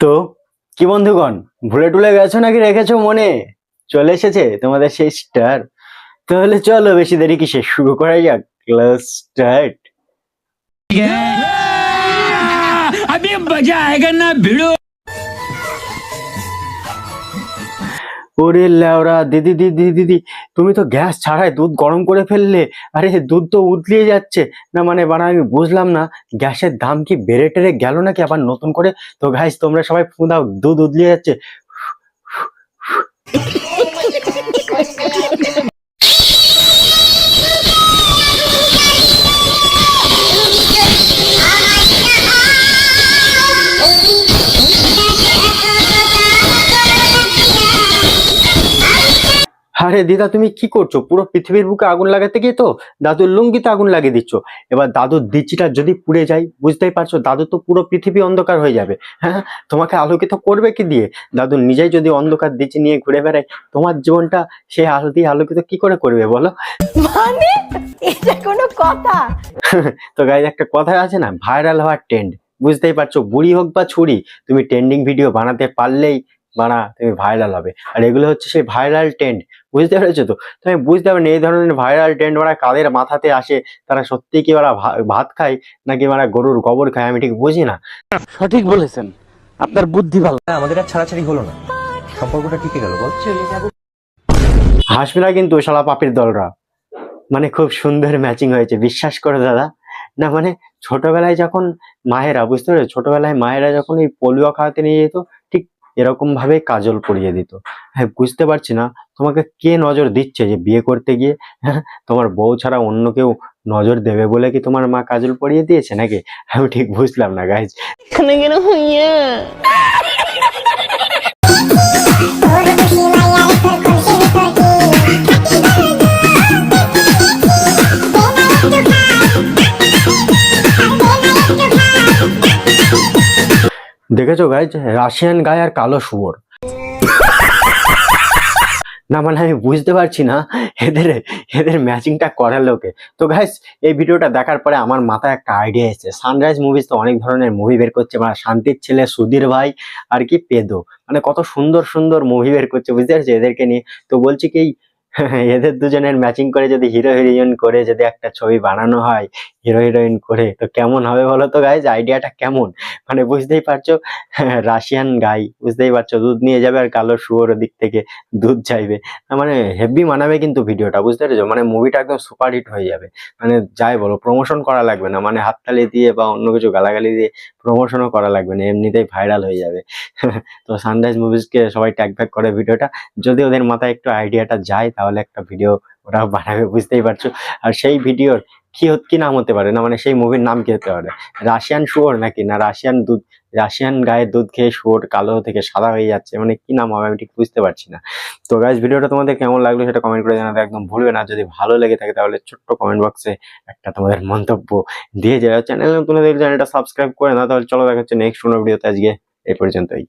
তো কি বন্ধুগণ ভুলে টুলে গেছো নাকি রেখেছো মনে চলে এসেছে তোমাদের সেই স্টার তাহলে চলো বেশি দেরি কিসে শুরু করা যাক ক্লাস স্টার্ট अभी मजा आएगा ना भिड़ो ওরে ল্যাওরা দিদি দিদি দিদি তুমি তো গ্যাস ছাড়াই দুধ গরম করে ফেললে। আরে, দুধ তো উতলিয়ে যাচ্ছে। না মানে বানা আমি বুঝলাম না, গ্যাসের দাম কি বেড়ে টেড়ে গেল নাকি? আবার নতুন করে? তো গাইস তোমরা সবাই দাও, দুধ উতলিয়ে যাচ্ছে। আরে দিদা তুমি কি করছ? পুরো পৃথিবীর বুকে আগুন লাগাতে গিয়ে তো দাদুর লুঙ্গিতে আগুন লাগিয়ে দিচ্ছ। এবার দাদুর দিচিটা যদি পুড়ে যায় বুঝতেই পারছ দাদু তো পুরো পৃথিবী অন্ধকার হয়ে যাবে। হ্যাঁ তোমাকে আলোকিত করবে কি দিয়ে? দাদু নিজেই যদি অন্ধকার দিচি নিয়ে ঘুরে বেড়ায় তোমার জীবনটা সেই আলো দিয়ে আলোকিত কি করে করবে বলো? মানে? এটা কোনো কথা? তো গাইজ একটা কথা আছে না ভাইরাল হওয়ার ট্রেন্ড বুঝতেই পারছ বুড়ি হোক বা ছুরি তুমি ট্রেন্ডিং ভিডিও বানাতে পারলেই বানা তুমি ভাইরাল হবে। আর এগুলো হচ্ছে সেই ভাইরাল ট্রেন্ড বুঝতে পেরেছ তো? তুমি বুঝতে পারবে না এই ধরনের ভাইরাল ট্রেন্ড ওরা কাদের মাথাতে আসে? তারা সত্যি কি ওরা ভাত খায় নাকি ওরা গরুর গোবর খায়? আমি ঠিক বুঝি না। সঠিক বলেছেন। আপনার বুদ্ধি ভালো। আমাদের আর ছাড়াছাড়ি হলো না। সম্পর্কটা টিকে গেল বল। হাসবে না কিন্তু শালা পাপির দলরা। মানে খুব সুন্দর ম্যাচিং হয়েছে বিশ্বাস করে দাদা। না মানে ছোটবেলায় যখন মায়েরা বুঝতে পারছ? ছোটবেলায় মায়েরা যখন এই পোলিও খাওয়াতে নিয়ে যেত ঠিক এরকম ভাবে কাজল পরিয়ে দিত। হ্যাঁ বুঝতে পারছি না। তোমাকে কে নজর দিচ্ছে যে বিয়ে করতে গিয়ে? হ্যাঁ তোমার বউ ছাড়া অন্য কেউ নজর দেবে বলে কি তোমার মা কাজল পরিয়ে দিয়েছে নাকি? আমি ঠিক বুঝলাম না গাইজ দেখেছ গাইজ রাশিয়ান গায়ে আর কালো শুয়োর। না মানে আমি বুঝতে পারছি না এদের এদের ম্যাচিংটা করার লোকে। তো গাইস এই ভিডিওটা দেখার পরে আমার মাথায় একটা আইডিয়া এসেছে। সানরাইজ মুভিজ তো অনেক ধরনের মুভি বের করছে। মানে শান্তির ছেলে সুধীর ভাই আর কি পেদো। মানে কত সুন্দর সুন্দর মুভি বের করছে। বুঝতে পারছ? এদেরকে নিয়ে। তো বলছি কি এদের দুজনের ম্যাচিং করে যদি হিরো হিরোইন করে যদি একটা ছবি বানানো হয় হিরো হিরোইন করে, তো কেমন হবে বলো তো গাইজ আইডিয়াটা কেমন? মানে বুঝতেই পারছ? রাশিয়ান গাই বুঝতেই পারছ? দুধ নিয়ে যাবে আর কালো শুয়োর দিক থেকে দুধ চাইবে। মানে হেভি মানাবে কিন্তু ভিডিওটা বুঝতে পেরেছ? মানে মুভিটা একদম সুপার হিট হয়ে যাবে। মানে যাই বলো প্রমোশন করা লাগবে না। মানে হাততালি দিয়ে বা অন্য কিছু গালাগালি দিয়ে প্রমোশনও করা লাগবে না। এমনিতেই ভাইরাল হয়ে যাবে। তো সানরাইজ মুভিজকে সবাই ট্যাগ ব্যাক করে ভিডিওটা যদি ওদের মাথায় একটু আইডিয়াটা যায় তাহলে একটা ভিডিও ওরা বানাবে, বুঝতেই পারছ? আর সেই ভিডিওর কি হত- কি নাম হতে পারে? না মানে সেই মুভির নাম কি হতে পারে? রাশিয়ান শুয়োর নাকি? না, রাশিয়ান দুধ, রাশিয়ান গায়ের দুধ খেয়ে শুয়োর কালো থেকে সাদা হয়ে যাচ্ছে। মানে কি নাম হবে আমি ঠিক বুঝতে পারছি না। তো গাইজ ভিডিওটা তোমাদের কেমন লাগল সেটা কমেন্ট করে জানাতে একদম ভুলবে না। যদি ভালো লেগে থাকে তাহলে ছোট্ট কমেন্ট বক্সে একটা তোমাদের মন্তব্য দিয়ে যাবে চ্যানেল নতুন চ্যানেলটা সাবস্ক্রাইব করে না তাহলে চলো দেখা হচ্ছে নেক্সট কোনো ভিডিওতে আজকে এই পর্যন্তই।